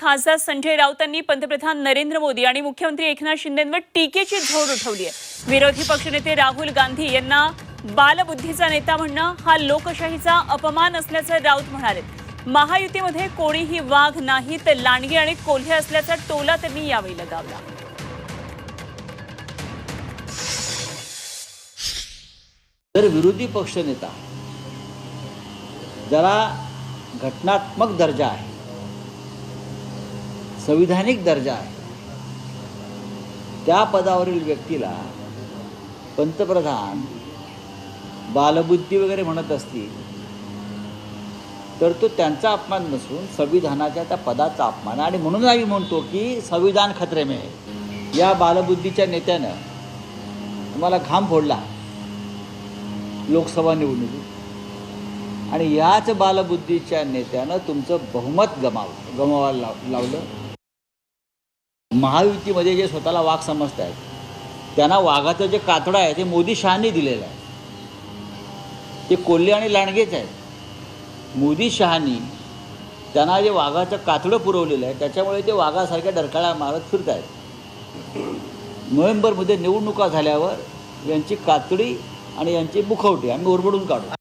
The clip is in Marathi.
खासदार संजय राऊतांनी पंतप्रधान नरेंद्र मोदी आणि मुख्यमंत्री एकनाथ शिंदेंवर टीकेची झोड उठवली आहे. विरोधी पक्षनेते राहुल गांधी यांना बालबुद्धीचा नेता म्हणणं हा लोकशाहीचा अपमान असल्याचं राऊत म्हणाले महायुतीमध्ये कोणीही वाघ नाही तर लांडगे आणि कोल्हे असल्याचा टोला त्यांनी यावेळी लगावला. जर विरोधी पक्षनेता ज्याला घटनात्मक दर्जा आहे. संविधानिक दर्जा आहे. त्या पदावरील व्यक्तीला पंतप्रधान बालबुद्धी वगैरे म्हणत असतील तर तो त्यांचा अपमान नसून संविधानाच्या त्या पदाचा अपमान आणि म्हणून आम्ही म्हणतो की संविधान खतरेमे या बालबुद्धीच्या नेत्यानं तुम्हाला घाम फोडला लोकसभा निवडणुकीत. आणि याच बालबुद्धीच्या नेत्यानं तुमचं बहुमत गमाव गमावायला लाव लावलं. महायुतीमध्ये जे स्वतःला वाघ समजत आहेत त्यांना वाघाचं जे कातडं आहे ते मोदी शहानी दिलेलं आहे. ते कोल्हे आणि लांडगेच आहेत. मोदी शहानी त्यांना जे वाघाचं कातडं पुरवलेलं आहे त्याच्यामुळे ते वाघासारख्या डरकाळ्या मारत फिरत आहेत नोव्हेंबरमध्ये निवडणुका झाल्यावर यांची कातडी आणि यांची मुखवटी आम्ही ओरबडून काढू.